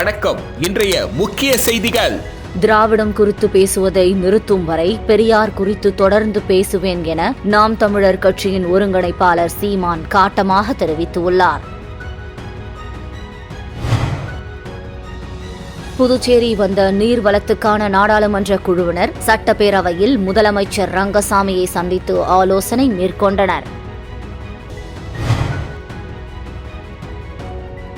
வணக்கம். இன்றைய முக்கிய செய்திகள். திராவிடம் குறித்து பேசுவதை நிறுத்தும் வரை பெரியார் குறித்து தொடர்ந்து பேசுவேன் என நாம் தமிழர் கட்சியின் ஒருங்கிணைப்பாளர் சீமான் காட்டமாக தெரிவித்துள்ளார். புதுச்சேரி வந்த நீர்வளத்துக்கான நாடாளுமன்ற குழுவினர் சட்டப்பேரவையில் முதலமைச்சர் ரங்கசாமியை சந்தித்து ஆலோசனை மேற்கொண்டனர்.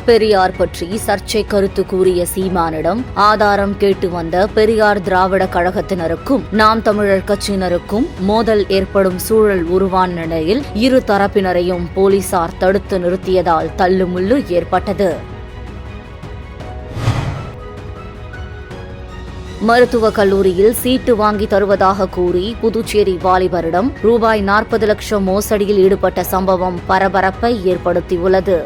பெரியார் பற்றி சர்ச்சை கருத்து கூறிய சீமானிடம் ஆதாரம் கேட்டு வந்த பெரியார் திராவிட கழகத்தினருக்கும் நாம் தமிழர் கட்சியினருக்கும் மோதல் ஏற்படும் சூழல் உருவான நிலையில் இரு தரப்பினரையும் போலீசார் தடுத்து நிறுத்தியதால் தள்ளுமுள்ளு ஏற்பட்டது. மருத்துவக் கல்லூரியில் சீட்டு வாங்கி தருவதாக கூறி புதுச்சேரி வாலிபரிடம் ரூபாய் நாற்பது லட்சம் மோசடியில் ஈடுபட்ட சம்பவம் பரபரப்பை ஏற்படுத்தியுள்ளது.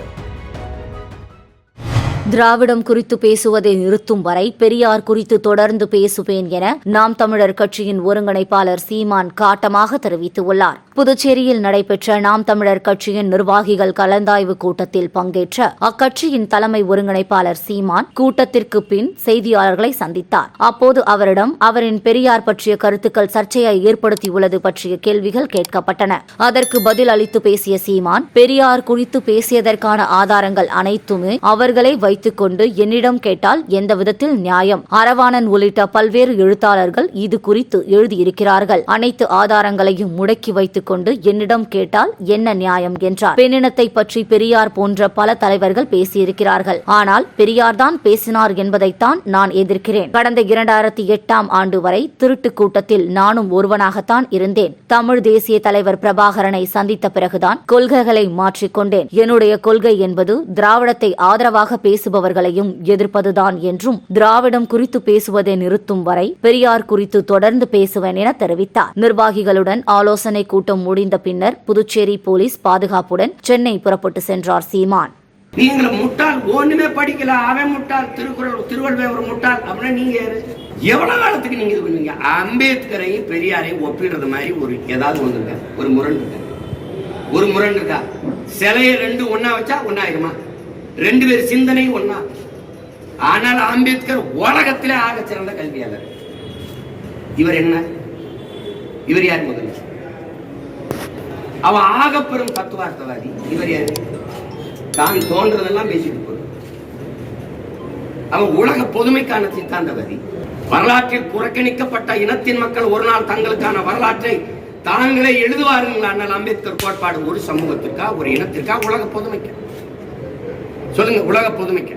திராவிடம் குறித்து பேசுவதை நிறுத்தும் வரை பெரியார் குறித்து தொடர்ந்து பேசுவேன் என நாம் தமிழர் கட்சியின் ஒருங்கிணைப்பாளர் சீமான் காட்டமாக தெரிவித்துள்ளார். புதுச்சேரியில் நடைபெற்ற நாம் தமிழர் கட்சியின் நிர்வாகிகள் கலந்தாய்வு கூட்டத்தில் பங்கேற்ற அக்கட்சியின் தலைமை ஒருங்கிணைப்பாளர் சீமான் கூட்டத்திற்கு பின் செய்தியாளர்களை சந்தித்தார். அப்போது அவரிடம் அவரின் பெரியார் பற்றிய கருத்துக்கள் சர்ச்சையை ஏற்படுத்தியுள்ளது பற்றிய கேள்விகள் கேட்கப்பட்டன. அதற்கு பதில் அளித்து பேசிய சீமான் பெரியார் குறித்து பேசியதற்கான ஆதாரங்கள் அனைத்துமே அவர்களை வை வைத்துக்கொண்டு என்னிடம் கேட்டால் எந்த விதத்தில் நியாயம்? அரவாணன் உள்ளிட்ட பல்வேறு எழுத்தாளர்கள் இது குறித்து எழுதியிருக்கிறார்கள். அனைத்து ஆதாரங்களையும் முடக்கி வைத்துக் கொண்டு என்னிடம் கேட்டால் என்ன நியாயம் என்றார். பெண்ணினத்தை பற்றி பெரியார் போன்ற பல தலைவர்கள் பேசியிருக்கிறார்கள். ஆனால் பெரியார் தான் பேசினார் என்பதைத்தான் நான் எதிர்க்கிறேன். கடந்த இரண்டாயிரத்தி எட்டாம் ஆண்டு வரை திருட்டு கூட்டத்தில் நானும் ஒருவனாகத்தான் இருந்தேன். தமிழ் தேசிய தலைவர் பிரபாகரனை சந்தித்த பிறகுதான் கொள்கைகளை மாற்றிக்கொண்டேன் என்னுடைய கொள்கை என்பது திராவிடத்தை ஆதரவாக பேசுபவர்களையும் எதிர்ப்பதுதான் என்றும் திராவிடம் குறித்து பேசுவதை நிறுத்தும் வரை பெரியார் குறித்து தொடர்ந்து பேசுவேன் என தெரிவித்தார். நிர்வாகிகளுடன் ஆலோசனை கூட்டம் முடிந்த பின்னர் புதுச்சேரி போலீஸ் பாதுகாப்புடன் சென்னை புறப்பட்டு சென்றார் சீமான். நீங்கள முட்டாள் ஒண்ணுமே படிக்கல. அவன் முட்டாள் திருக்குறள் திருவள்ளுவர் முட்டாள் அப்படின்னா நீங்க எவ்வளவு காலத்துக்கு நீங்க இது பண்ணுவீங்க? அம்பேத்கரையும் பெரியாரையும் ஒப்பிடுறது மாதிரி ஒரு ஏதாவது ஒன்று இருக்கா ஒரு முரண் இருக்கா? ஒரு முரண் இருக்கா? சிலையை ரெண்டு ஒன்னா வச்சா ஒன்னாயிருமா ரெண்டு பேர் சிந்தனை ஒன்னா ஆனால் அம்பேத்கர் உலகத்திலே ஆக சிறந்த கல்வியாளர். இவர் என்ன? இவர் யார் முதல்ல அவன் ஆகப்பெரும் தத்துவார்த்தவாதி. இவர் யாரு? தான் தோன்றதெல்லாம் பேசிட்டு போறது அவன் உலக பொதுமைக்கான சித்தாந்தவாதி. வரலாற்றில் புறக்கணிக்கப்பட்ட இனத்தின் மக்கள் ஒரு நாள் தங்களுக்கான வரலாற்றை தாங்களே எழுதுவார்கள். அண்ணல் அம்பேத்கர் கோட்பாடு ஒரு சமூகத்திற்கா ஒரு இனத்திற்கா உலக பொதுமைக்க? சொல்லுங்க உலக பொதுமைக்க.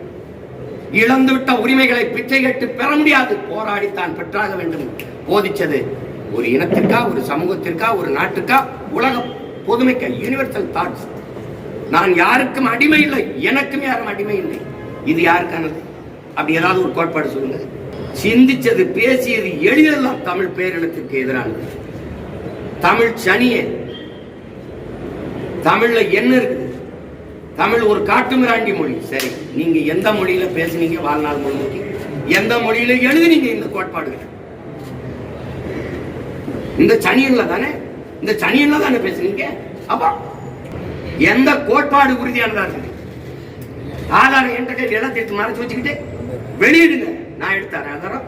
இழந்துவிட்ட உரிமைகளை பிச்சை கட்டு பெற முடியாது. போராடித்தான் பெற்றாக வேண்டும். போதிச்சது ஒரு இனத்திற்கா ஒரு சமூகத்திற்கா ஒரு நாட்டுக்கா உலக பொதுமைக்க யூனிவர்சல் தாட்ஸ் நான் யாருக்கும் அடிமை இல்லை. எனக்கும் யாரும் அடிமை இல்லை. இது யாருக்கானது? அப்படி ஏதாவது ஒரு கோட்பாடு சொல்லுங்க. சிந்திச்சது பேசியது எளிதெல்லாம் தமிழ் பேரினத்திற்கு எதிரானது. தமிழ் சனியே தமிழ்ல என்ன இருக்கு? தமிழ் ஒரு காட்டுமிராண்டி மொழி. சரி நீங்க எந்த மொழியில பேசுனீங்க? வாழ்நாள் முழுமைக்கு எந்த மொழியில எழுதுனீங்க இந்த கோட்பாடுகள்? இந்த சனியன்ல தானே? இந்த சனியன்ல தானே பேசுனீங்க? அப்பா எந்த கோட்பாடு உறுதியானதா இருக்கு ஆதாரம் என்கிட்ட இடத்தை எடுத்து மறைச்சு வச்சுக்கிட்டு வெளியிடுங்க. நான் எடுத்தாரேன் ஆதாரம்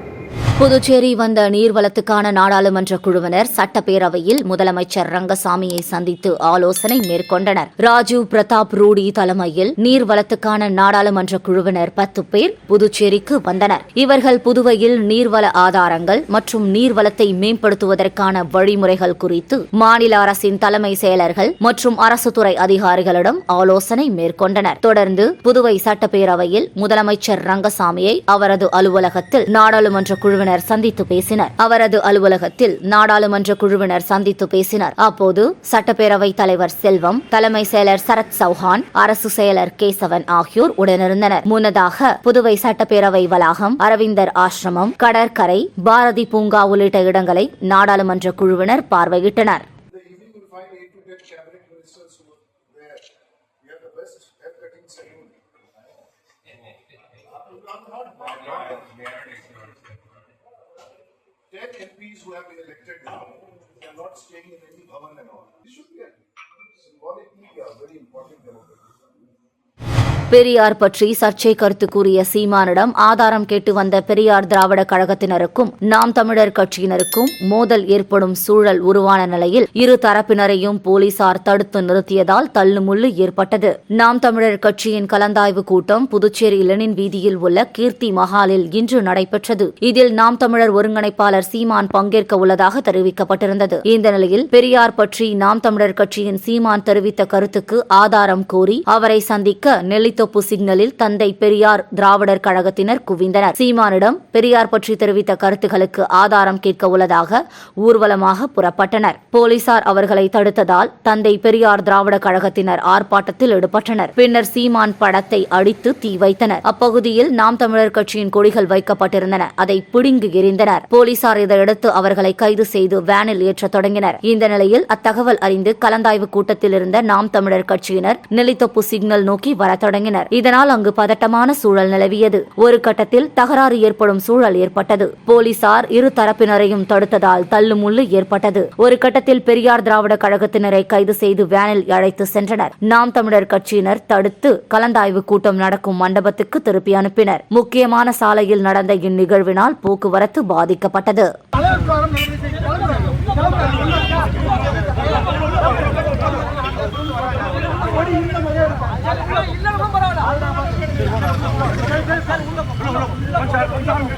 புதுச்சேரி வந்த நீர்வளத்துக்கான நாடாளுமன்ற குழுவினர் சட்டப்பேரவையில் முதலமைச்சர் ரங்கசாமியை சந்தித்து ஆலோசனை மேற்கொண்டனர். ராஜீவ் பிரதாப் ரூடி தலைமையில் நீர்வளத்துக்கான நாடாளுமன்ற குழுவினர் பத்து பேர் புதுச்சேரிக்கு வந்தனர். இவர்கள் புதுவையில் நீர்வள ஆதாரங்கள் மற்றும் நீர்வளத்தை மேம்படுத்துவதற்கான வழிமுறைகள் குறித்து மாநில அரசின் தலைமை செயலர்கள் மற்றும் அரசு துறை அதிகாரிகளிடம் ஆலோசனை மேற்கொண்டனர். தொடர்ந்து புதுவை சட்டப்பேரவையில் முதலமைச்சர் ரங்கசாமியை அவரது அலுவலகத்தில் நாடாளுமன்ற குழுவினர் சந்தித்து பேசினர். அவரது அலுவலகத்தில் நாடாளுமன்ற குழுவினர் சந்தித்து பேசினர். அப்போது சட்டப்பேரவை தலைவர் செல்வம் தலைமை செயலர் சரத் சௌஹான் அரசு செயலர் கேசவன் ஆகியோர் உடனிருந்தனர். முன்னதாக புதுவை சட்டப்பேரவை வளாகம் அரவிந்தர் ஆசிரமம் கடற்கரை பாரதி பூங்கா உள்ளிட்ட இடங்களை நாடாளுமன்ற குழுவினர் பார்வையிட்டனர். Yeah. MPs who have been elected now, they are not staying in any bhavan and all. This should be a symbolically a very important democracy. Periyar பற்றி சர்ச்சை கருத்து கூறிய சீமானிடம் ஆதாரம் கேட்டு வந்த பெரியார் திராவிட கழகத்தினருக்கும் நாம் தமிழர் கட்சியினருக்கும் மோதல் ஏற்படும் சூழல் உருவான நிலையில் இரு தரப்பினரையும் போலீசார் தடுத்து நிறுத்தியதால் தள்ளுமுள்ளு ஏற்பட்டது. நாம் தமிழர் கட்சியின் கலந்தாய்வு கூட்டம் புதுச்சேரி லெனின் வீதியில் உள்ள கீர்த்தி மஹாலில் இன்று நடைபெற்றது. இதில் நாம் தமிழர் ஒருங்கிணைப்பாளர் சீமான் பங்கேற்க உள்ளதாக தெரிவிக்கப்பட்டிருந்தது. இந்த நிலையில் பெரியார் பற்றி நாம் தமிழர் கட்சியின் சீமான் தெரிவித்த கருத்துக்கு ஆதாரம் கோரி அவரை சந்திக்க நெல்லித்தோப்பு சிக்னலில் தந்தை பெரியார் திராவிடர் கழகத்தினர் குவிந்தனர். சீமானிடம் பெரியார் பற்றி தெரிவித்த கருத்துகளுக்கு ஆதாரம் கேட்க உள்ளதாக ஊர்வலமாக புறப்பட்டனர். போலீசார் அவர்களை தடுத்ததால் தந்தை பெரியார் திராவிட கழகத்தினர் ஆர்ப்பாட்டத்தில் ஈடுபட்டனர். பின்னர் சீமான் படத்தை அடித்து தீ வைத்தனர். அப்பகுதியில் நாம் தமிழர் கட்சியின் கொடிகள் வைக்கப்பட்டிருந்தன. அதை பிடுங்கி எறிந்தனர். போலீசார் இதையடுத்து அவர்களை கைது செய்து வேனில் ஏற்ற தொடங்கினர். இந்த நிலையில் அத்தகவல் அறிந்து கலந்தாய்வு கூட்டத்தில் இருந்த நாம் தமிழர் கட்சியினர் நெல்லித்தொப்பு சிக்னல் நோக்கி வர தொடங்கினர். இதனால் அங்கு பதட்டமான சூழல் நிலவியது. ஒரு கட்டத்தில் தகராறு ஏற்படும் சூழல் ஏற்பட்டது. போலீசார் இரு தரப்பினரையும் தடுத்ததால் தள்ளுமுள்ளு ஏற்பட்டது. ஒரு கட்டத்தில் பெரியார் திராவிட கழகத்தினரை கைது செய்து வேனில் அழைத்து சென்றனர். நாம் தமிழர் கட்சியினர் தடுத்து கலந்தாய்வு கூட்டம் நடக்கும் மண்டபத்துக்கு திருப்பி அனுப்பினர். முக்கியமான சாலையில் நடந்த இந்நிகழ்வினால் போக்குவரத்து பாதிக்கப்பட்டது. Come on, come on.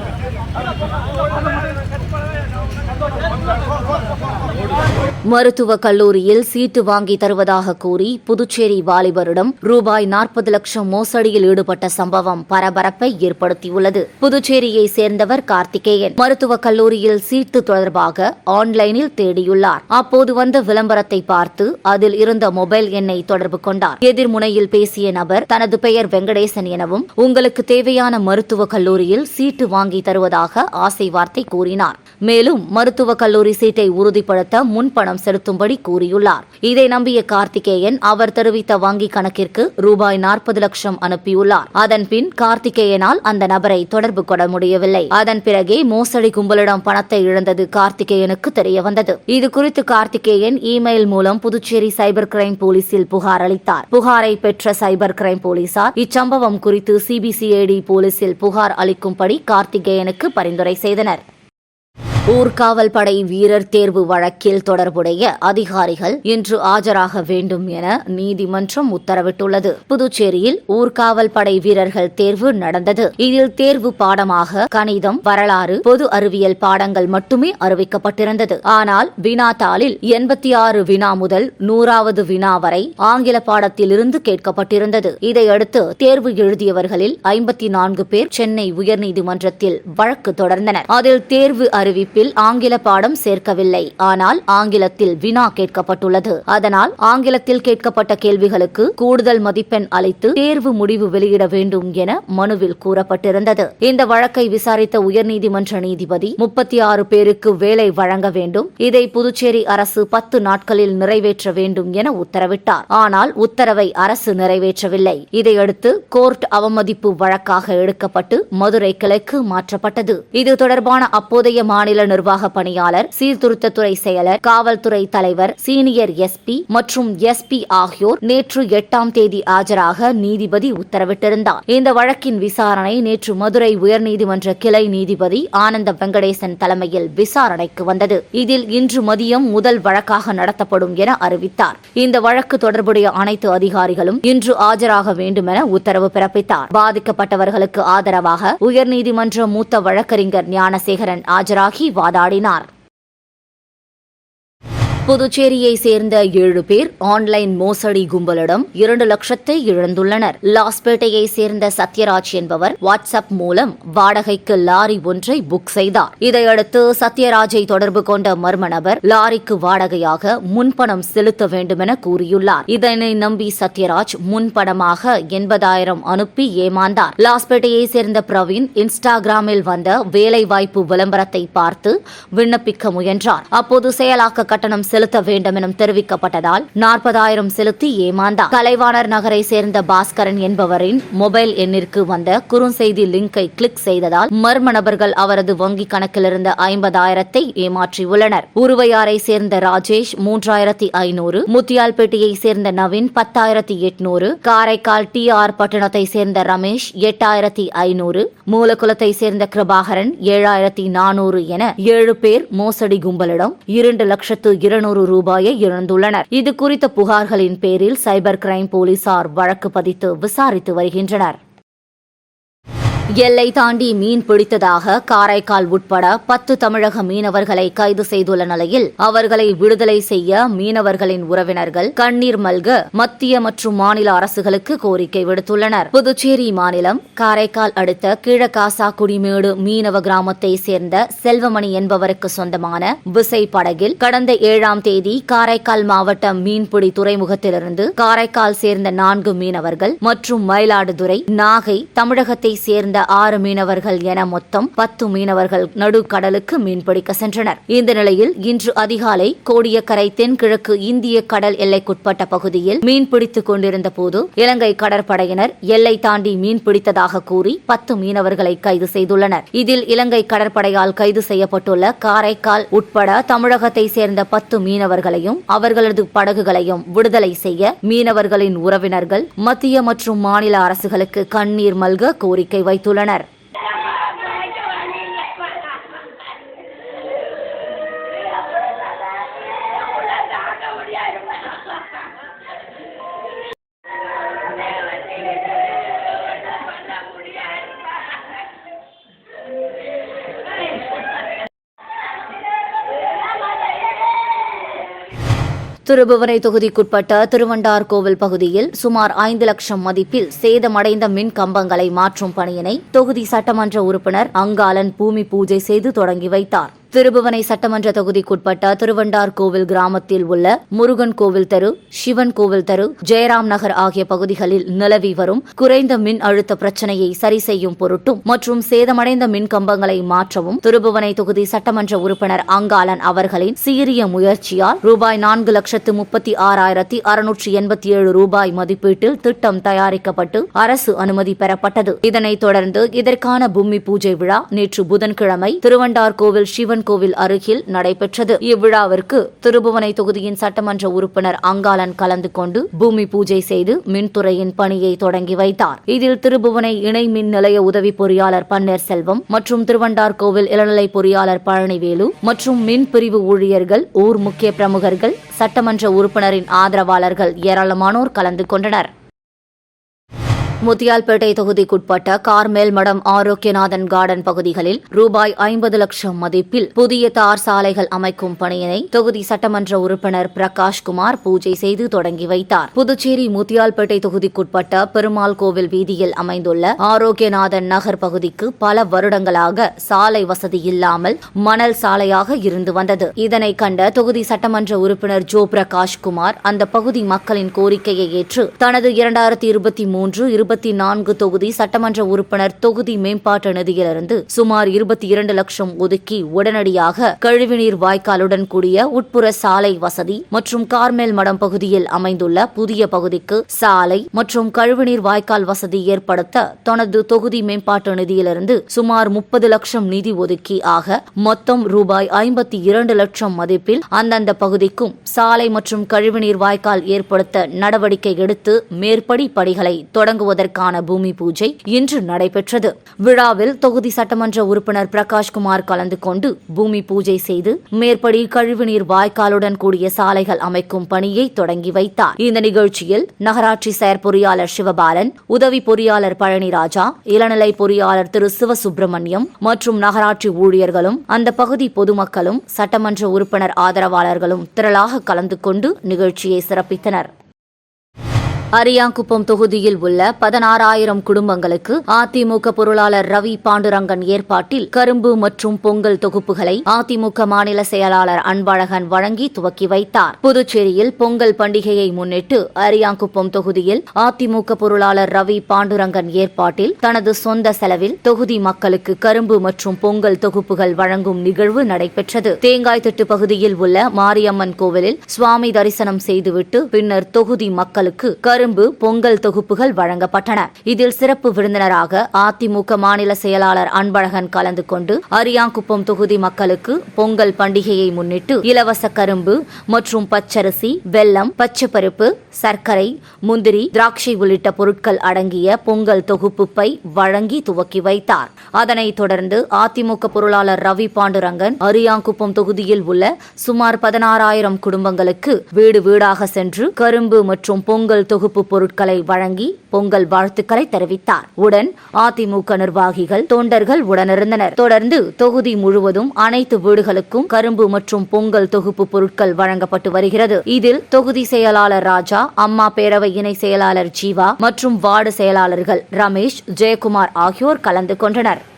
மருத்துவக் கல்லூரியில் சீட்டு வாங்கி தருவதாக கூறி புதுச்சேரி வாலிபரிடம் ரூபாய் நாற்பது லட்சம் மோசடியில் ஈடுபட்ட சம்பவம் பரபரப்பை ஏற்படுத்தியுள்ளது. புதுச்சேரியை சேர்ந்தவர் கார்த்திகேயன். மருத்துவக் கல்லூரியில் சீட்டு தொடர்பாக ஆன்லைனில் தேடியுள்ளார். அப்போது வந்த விளம்பரத்தை பார்த்து அதில் இருந்த மொபைல் எண்ணை தொடர்பு கொண்டார். எதிர்முனையில் பேசிய நபர் தனது பெயர் வெங்கடேசன் எனவும் உங்களுக்கு தேவையான மருத்துவக் கல்லூரியில் சீட்டு வாங்கி தருவதாக ஆசை வார்த்தை கூறினார். மேலும் மருத்துவக் கல்லூரி சீட்டை உறுதிப்படுத்த முன்பணம் செலுத்தும்படி கூறியுள்ளார். இதை நம்பிய கார்த்திகேயன் அவர் தெரிவித்த வங்கிக் கணக்கிற்கு ரூபாய் நாற்பது லட்சம் அனுப்பியுள்ளார். அதன் பின் கார்த்திகேயனால் அந்த நபரை தொடர்பு கொள்ள முடியவில்லை. அதன் பிறகே மோசடி கும்பலிடம் பணத்தை இழந்தது கார்த்திகேயனுக்கு தெரியவந்தது. இது குறித்து கார்த்திகேயன் இமெயில் மூலம் புதுச்சேரி சைபர் கிரைம் போலீசில் புகார் அளித்தார். புகாரை பெற்ற சைபர் கிரைம் போலீசார் இச்சம்பவம் குறித்து சிபிசிஐடி போலீசில் புகார் அளிக்கும்படி கார்த்திகேயனுக்கு பரிந்துரை செய்தனர். ஊர்காவல் படை வீரர் தேர்வு வழக்கில் தொடர்புடைய அதிகாரிகள் இன்று ஆஜராக வேண்டும் என நீதிமன்றம் உத்தரவிட்டுள்ளது. புதுச்சேரியில் ஊர்காவல் படை வீரர்கள் தேர்வு நடந்தது. இதில் தேர்வு பாடமாக கணிதம் வரலாறு பொது அறிவியல் பாடங்கள் மட்டுமே அறிவிக்கப்பட்டிருந்தது. ஆனால் வினாத்தாளில் எண்பத்தி ஆறு வினா முதல் நூறாவது வினா வரை ஆங்கில பாடத்திலிருந்து கேட்கப்பட்டிருந்தது. இதையடுத்து தேர்வு எழுதியவர்களில் ஐம்பத்தி நான்கு பேர் சென்னை உயர்நீதிமன்றத்தில் வழக்கு தொடர்ந்தனர். அதில் தேர்வு அறிவிப்பில் ஆங்கில பாடம் சேர்க்கவில்லை. ஆனால் ஆங்கிலத்தில் வினா கேட்கப்பட்டுள்ளது. அதனால் ஆங்கிலத்தில் கேட்கப்பட்ட கேள்விகளுக்கு கூடுதல் மதிப்பெண் அளித்து தேர்வு முடிவு வெளியிட வேண்டும் என மனுவில் கூறப்பட்டிருந்தது. இந்த வழக்கை விசாரித்த உயர்நீதிமன்ற நீதிபதி முப்பத்தி ஆறு பேருக்கு வேலை வழங்க வேண்டும். இதை புதுச்சேரி அரசு பத்து நாட்களில் நிறைவேற்ற வேண்டும் என உத்தரவிட்டார். ஆனால் உத்தரவை அரசு நிறைவேற்றவில்லை. இதையடுத்து கோர்ட் அவமதிப்பு வழக்காக எடுக்கப்பட்டு மதுரை கிளைக்கு மாற்றப்பட்டது. இது தொடர்பான அப்போதைய மாநில நிர்வாக பணியாளர் சீர்திருத்தத்துறை செயலர் காவல்துறை தலைவர் சீனியர் எஸ்பி மற்றும் எஸ்பி ஆகியோர் நேற்று எட்டாம் தேதி ஆஜராக நீதிபதி உத்தரவிட்டிருந்தார். இந்த வழக்கின் விசாரணை நேற்று மதுரை உயர்நீதிமன்ற கிளை நீதிபதி ஆனந்த வெங்கடேசன் தலைமையில் விசாரணைக்கு வந்தது. இதில் இன்று மதியம் முதல் வழக்காக நடத்தப்படும் என அறிவித்தார். இந்த வழக்கு தொடர்புடைய அனைத்து அதிகாரிகளும் இன்று ஆஜராக வேண்டும் என உத்தரவு பிறப்பித்தார். பாதிக்கப்பட்டவர்களுக்கு ஆதரவாக உயர்நீதிமன்ற மூத்த வழக்கறிஞர் ஞானசேகரன் ஆஜராகி வாதாடினார். புதுச்சேரியை சேர்ந்த ஏழு பேர் ஆன்லைன் மோசடி கும்பலிடம் இரண்டு லட்சத்தை இழந்துள்ளனர். லாஸ்பேட்டையை சேர்ந்த சத்யராஜ் என்பவர் வாட்ஸ்அப் மூலம் வாடகைக்கு லாரி ஒன்றை புக் செய்தார். இதையடுத்து சத்யராஜை தொடர்பு கொண்ட மர்ம நபர் லாரிக்கு வாடகையாக முன்பணம் செலுத்த வேண்டுமென கூறியுள்ளார். இதனை நம்பி சத்யராஜ் முன்பணமாக எண்பதாயிரம் அனுப்பி ஏமாந்தார். லாஸ்பேட்டையை சேர்ந்த பிரவீன் இன்ஸ்டாகிராமில் வந்த வேலைவாய்ப்பு விளம்பரத்தை பார்த்து விண்ணப்பிக்க முயன்றார். அப்போது செயலாக்க கட்டணம் செலுத்த வேண்டும் எனும் தெரிவிக்கப்பட்டதால் நாற்பதாயிரம் செலுத்தி ஏமாந்தார். கலைவாணர் நகரை சேர்ந்த பாஸ்கரன் என்பவரின் மொபைல் எண்ணிற்கு வந்த குறுஞ்செய்தி லிங்கை கிளிக் செய்ததால் மர்ம நபர்கள் அவரது வங்கி கணக்கில் இருந்த ஐம்பதாயிரத்தை ஏமாற்றியுள்ளனர். உருவையாரை சேர்ந்த ராஜேஷ் மூன்றாயிரத்தி ஐநூறு முத்தியால்பேட்டையை சேர்ந்த நவீன் பத்தாயிரத்தி எட்நூறு காரைக்கால் டி ஆர் பட்டணத்தை சேர்ந்த ரமேஷ் எட்டாயிரத்தி ஐநூறு மூலகுலத்தை சேர்ந்த கிருபாகரன் ஏழாயிரத்தி நானூறு என ஏழு பேர் மோசடி கும்பலிடம் இரண்டு லட்சத்து இருநூறு ரூபாயை இழந்துள்ளனர். இது குறித்த புகார்களின் பேரில் சைபர் கிரைம் போலீசார் வழக்கு பதித்து விசாரித்து வருகின்றனர். எல்லை தாண்டி மீன் பிடித்ததாக காரைக்கால் உட்பட பத்து தமிழக மீனவர்களை கைது செய்துள்ள நிலையில் அவர்களை விடுதலை செய்ய மீனவர்களின் உறவினர்கள் கண்ணீர் மல்க மத்திய மற்றும் மாநில அரசுகளுக்கு கோரிக்கை விடுத்துள்ளனர். புதுச்சேரி மாநிலம் காரைக்கால் அடுத்த கிழக்காசா குடிமேடு மீனவ கிராமத்தை சேர்ந்த செல்வமணி என்பவருக்கு சொந்தமான விசை படகில் கடந்த ஏழாம் தேதி காரைக்கால் மாவட்டம் மீன்பிடி துறைமுகத்திலிருந்து காரைக்கால் சேர்ந்த நான்கு மீனவர்கள் மற்றும் மயிலாடுதுறை நாகை தமிழகத்தை சேர்ந்த ஆறு மீனவர்கள் என மொத்தம் பத்து மீனவர்கள் நடுக்கடலுக்கு மீன்பிடிக்க சென்றனர். இந்த நிலையில் இன்று அதிகாலை கோடியக்கரை தென்கிழக்கு இந்திய கடல் எல்லைக்குட்பட்ட பகுதியில் மீன்பிடித்துக் கொண்டிருந்த போது இலங்கை கடற்படையினர் எல்லை தாண்டி மீன் பிடித்ததாக கூறி பத்து மீனவர்களை கைது செய்துள்ளனர். இதில் இலங்கை கடற்படையால் கைது செய்யப்பட்டுள்ள காரைக்கால் உட்பட தமிழகத்தை சேர்ந்த பத்து மீனவர்களையும் அவர்களது படகுகளையும் விடுதலை செய்ய மீனவர்களின் உறவினர்கள் மத்திய மற்றும் மாநில அரசுகளுக்கு கண்ணீர் மல்க கோரிக்கை வைத்துள்ளனர் திருபுவனை தொகுதிக்குட்பட்ட திருவண்டார் கோவில் பகுதியில் சுமார் ஐந்து லட்சம் மதிப்பில் சேதமடைந்த மின் கம்பங்களை மாற்றும் பணியினை தொகுதி சட்டமன்ற உறுப்பினர் அங்காளன் பூமி பூஜை செய்து தொடங்கி வைத்தார். திருபுவனை சட்டமன்ற தொகுதிக்குட்பட்ட திருவண்டார் கோவில் கிராமத்தில் உள்ள முருகன் கோவில் தெரு சிவன் கோவில் தெரு ஜெயராம் நகர் ஆகிய பகுதிகளில் நிலவி வரும் குறைந்த மின் அழுத்த பிரச்சனையை சரி செய்யும் பொருட்டும் மற்றும் சேதமடைந்த மின் கம்பங்களை மாற்றவும் திருபுவனை தொகுதி சட்டமன்ற உறுப்பினர் அங்காளன் அவர்களின் சீரிய முயற்சியால் ரூபாய் நான்கு லட்சத்து முப்பத்தி ஆறாயிரத்தி அறுநூற்றி எண்பத்தி ஏழு ரூபாய் மதிப்பீட்டில் திட்டம் தயாரிக்கப்பட்டு அரசு அனுமதி பெறப்பட்டது. இதனைத் தொடர்ந்து இதற்கான பூமி பூஜை விழா நேற்று புதன்கிழமை திருவண்டார் கோவில் சிவன் கோவில் அருகில் நடைபெற்றது. இவ்விழாவிற்கு திருபுவனை தொகுதியின் சட்டமன்ற உறுப்பினர் அங்காளன் கலந்து கொண்டு பூமி பூஜை செய்து மின்துறையின் பணியை தொடங்கி வைத்தார். இதில் திருபுவனை இணை மின் நிலைய உதவி பொறியாளர் பன்னீர்செல்வம் மற்றும் திருவண்டார் கோவில் இளநிலை பொறியாளர் பழனிவேலு மற்றும் மின் பிரிவு ஊழியர்கள் ஊர் முக்கிய பிரமுகர்கள் சட்டமன்ற உறுப்பினரின் ஆதரவாளர்கள் ஏராளமானோர் கலந்து கொண்டனர். முத்தியால்பேட்டை தொகுதிக்குட்பட்ட கார்மேல் மடம் ஆரோக்கியநாதன் கார்டன் பகுதிகளில் ரூபாய் ஐம்பது லட்சம் மதிப்பில் புதிய தார் சாலைகள் அமைக்கும் பணியினை தொகுதி சட்டமன்ற உறுப்பினர் பிரகாஷ் குமார் பூஜை செய்து தொடங்கி வைத்தார். புதுச்சேரி முத்தியால்பேட்டை தொகுதிக்குட்பட்ட பெருமாள் கோவில் வீதியில் அமைந்துள்ள ஆரோக்கியநாதன் நகர் பகுதிக்கு பல வருடங்களாக சாலை வசதி இல்லாமல் மணல் சாலையாக இருந்து வந்தது. இதனை கண்ட தொகுதி சட்டமன்ற உறுப்பினர் ஜோ பிரகாஷ் குமார் அந்த பகுதி மக்களின் கோரிக்கையை ஏற்று தனது இரண்டாயிரத்தி இருபத்தி மூன்று இருபத்தி நான்கு தொகுதி சட்டமன்ற உறுப்பினர் தொகுதி மேம்பாட்டு நிதியிலிருந்து சுமார் இருபத்தி இரண்டு லட்சம் ஒதுக்கி உடனடியாக கழிவுநீர் வாய்க்காலுடன் கூடிய உட்புற சாலை வசதி மற்றும் கார்மேல் மடம் பகுதியில் அமைந்துள்ள புதிய பகுதிக்கு சாலை மற்றும் கழிவுநீர் வாய்க்கால் வசதி ஏற்படுத்த தனது தொகுதி மேம்பாட்டு நிதியிலிருந்து சுமார் முப்பது லட்சம் நிதி ஒதுக்கி ஆக மொத்தம் ரூபாய் ஐம்பத்தி இரண்டு லட்சம் மதிப்பில் அந்தந்த பகுதிக்கும் சாலை மற்றும் கழிவுநீர் வாய்க்கால் ஏற்படுத்த நடவடிக்கை எடுத்து மேற்படி படிகளை அதற்கான பூமி பூஜை இன்று நடைபெற்றது. விழாவில் தொகுதி சட்டமன்ற உறுப்பினர் பிரகாஷ்குமார் கலந்து கொண்டு பூமி பூஜை செய்து மேற்படி கழிவுநீர் வாய்க்காலுடன் கூடிய சாலைகள் அமைக்கும் பணியை தொடங்கி வைத்தார். இந்த நிகழ்ச்சியில் நகராட்சி செயற்பொறியாளர் சிவபாலன் உதவி பொறியாளர் பழனிராஜா இளநிலை பொறியாளர் திரு சிவசுப்பிரமணியம் மற்றும் நகராட்சி ஊழியர்களும் அந்த பகுதி பொதுமக்களும் சட்டமன்ற உறுப்பினர் ஆதரவாளர்களும் திரளாக கலந்து கொண்டு நிகழ்ச்சியை சிறப்பித்தனர். அரியாங்குப்பம் தொகுதியில் உள்ள பதினாறாயிரம் குடும்பங்களுக்கு அதிமுக பொருளாளர் ரவி பாண்டுரங்கன் ஏற்பாட்டில் கரும்பு மற்றும் பொங்கல் தொகுப்புகளை அதிமுக மாநில செயலாளர் அன்பழகன் வழங்கி துவக்கி வைத்தார். புதுச்சேரியில் பொங்கல் பண்டிகையை முன்னிட்டு அரியாங்குப்பம் தொகுதியில் அதிமுக பொருளாளர் ரவி பாண்டுரங்கன் ஏற்பாட்டில் தனது சொந்த செலவில் தொகுதி மக்களுக்கு கரும்பு மற்றும் பொங்கல் தொகுப்புகள் வழங்கும் நிகழ்வு நடைபெற்றது. தேங்காய்திட்டு பகுதியில் உள்ள மாரியம்மன் கோவிலில் சுவாமி தரிசனம் செய்துவிட்டு பின்னர் தொகுதி மக்களுக்கு கரும்பு பொங்கல் தொகுப்புகள் வழங்கப்பட்டன. இதில் சிறப்பு விருந்தினராக அதிமுக மாநில செயலாளர் அன்பழகன் கலந்து கொண்டு அரியாங்குப்பம் தொகுதி மக்களுக்கு பொங்கல் பண்டிகையை முன்னிட்டு இலவச கரும்பு மற்றும் பச்சரிசி வெல்லம் பச்சைப்பருப்பு சர்க்கரை முந்திரி திராட்சை உள்ளிட்ட பொருட்கள் அடங்கிய பொங்கல் தொகுப்பு பை வழங்கி துவக்கி வைத்தார். அதனைத் தொடர்ந்து அதிமுக பொருளாளர் ரவி பாண்டுரங்கன் அரியாங்குப்பம் தொகுதியில் உள்ள சுமார் பதினாறாயிரம் குடும்பங்களுக்கு வீடு வீடாக சென்று கரும்பு மற்றும் பொங்கல் தொகுப்பு பொருட்களை வழங்கி பொங்கல் வாழ்த்துக்களை தெரிவித்தார். உடன் அதிமுக நிர்வாகிகள் தொண்டர்கள் உடனிருந்தனர். தொடர்ந்து தொகுதி முழுவதும் அனைத்து வீடுகளுக்கும் கரும்பு மற்றும் பொங்கல் தொகுப்பு பொருட்கள் வழங்கப்பட்டு வருகிறது. இதில் தொகுதி செயலாளர் ராஜா அம்மா பேரவை இணை செயலாளர் ஜீவா மற்றும் வார்டு செயலாளர்கள் ரமேஷ் ஜெயக்குமார் ஆகியோர் கலந்து கொண்டனர்.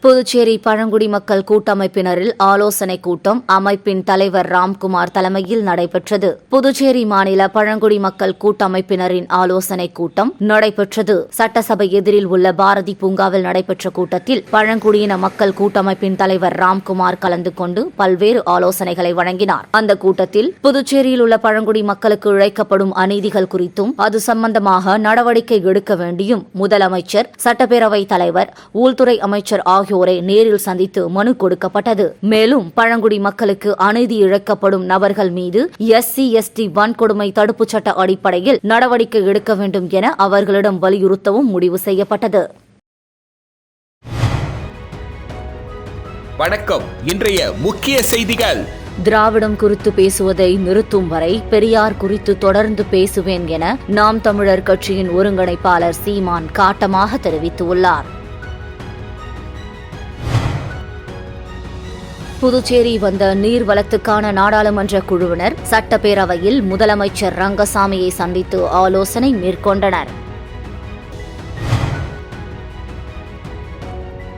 புதுச்சேரி பழங்குடி மக்கள் கூட்டமைப்பினரில் ஆலோசனைக் கூட்டம் அமைப்பின் தலைவர் ராம்குமார் தலைமையில் நடைபெற்றது. புதுச்சேரி மாநில பழங்குடி மக்கள் கூட்டமைப்பினரின் ஆலோசனைக் கூட்டம் நடைபெற்றது. சட்டசபை எதிரில் உள்ள பாரதி பூங்காவில் நடைபெற்ற கூட்டத்தில் பழங்குடியின மக்கள் கூட்டமைப்பின் தலைவர் ராம்குமார் கலந்து கொண்டு பல்வேறு ஆலோசனைகளை வழங்கினார். அந்த கூட்டத்தில் புதுச்சேரியில் உள்ள பழங்குடி மக்களுக்கு இழைக்கப்படும் அநீதிகள் குறித்தும் அது சம்பந்தமாக நடவடிக்கை எடுக்க வேண்டியும் முதலமைச்சர் சட்டப்பேரவைத் தலைவர் உள்துறை அமைச்சர் ஆகியோரை நேரில் சந்தித்து மனு கொடுக்கப்பட்டது. மேலும் பழங்குடி மக்களுக்கு அநீதி இழைக்கப்படும் நபர்கள் மீது எஸ்சி எஸ்டி வன்கொடுமை தடுப்புச் சட்ட அடிப்படையில் நடவடிக்கை எடுக்க வேண்டும் என அவர்களிடம் வலியுறுத்தவும் முடிவு செய்யப்பட்டது. வணக்கம். இன்றைய முக்கிய செய்திகள். திராவிடம் குறித்து பேசுவதை நிறுத்தும் வரை பெரியார் குறித்து தொடர்ந்து பேசுவேன் என நாம் தமிழர் கட்சியின் ஒருங்கிணைப்பாளர் சீமான் காட்டமாக தெரிவித்துள்ளார். புதுச்சேரி வந்த நீர்வளத்துக்கான நாடாளுமன்ற குழுவினர் சட்டப்பேரவையில் முதலமைச்சர் ரங்கசாமியை சந்தித்து ஆலோசனை மேற்கொண்டனர்.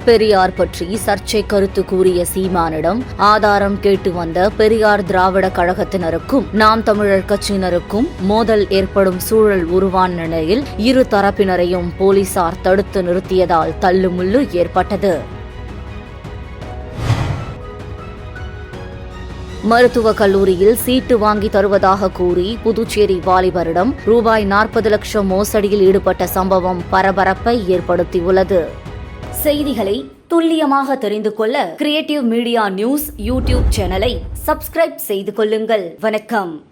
பெரியார் பற்றி சர்ச்சை கருத்து கூறிய சீமானிடம் ஆதாரம் கேட்டு வந்த பெரியார் திராவிட கழகத்தினருக்கும் நாம் தமிழர் கட்சியினருக்கும் மோதல் ஏற்படும் சூழல் உருவான நிலையில் இரு தரப்பினரையும் போலீசார் தடுத்து நிறுத்தியதால் தள்ளுமுள்ளு ஏற்பட்டது. மருத்துவக் கல்லூரியில் சீட்டு வாங்கி தருவதாக கூறி புதுச்சேரி வாலிபரிடம் ரூபாய் நாற்பது லட்சம் மோசடியில் ஈடுபட்ட சம்பவம் பரபரப்பை ஏற்படுத்தியுள்ளது. செய்திகளை துல்லியமாக தெரிந்து கொள்ள கிரியேட்டிவ் மீடியா நியூஸ் யூடியூப் சேனலை சப்ஸ்கிரைப் செய்து கொள்ளுங்கள். வணக்கம்.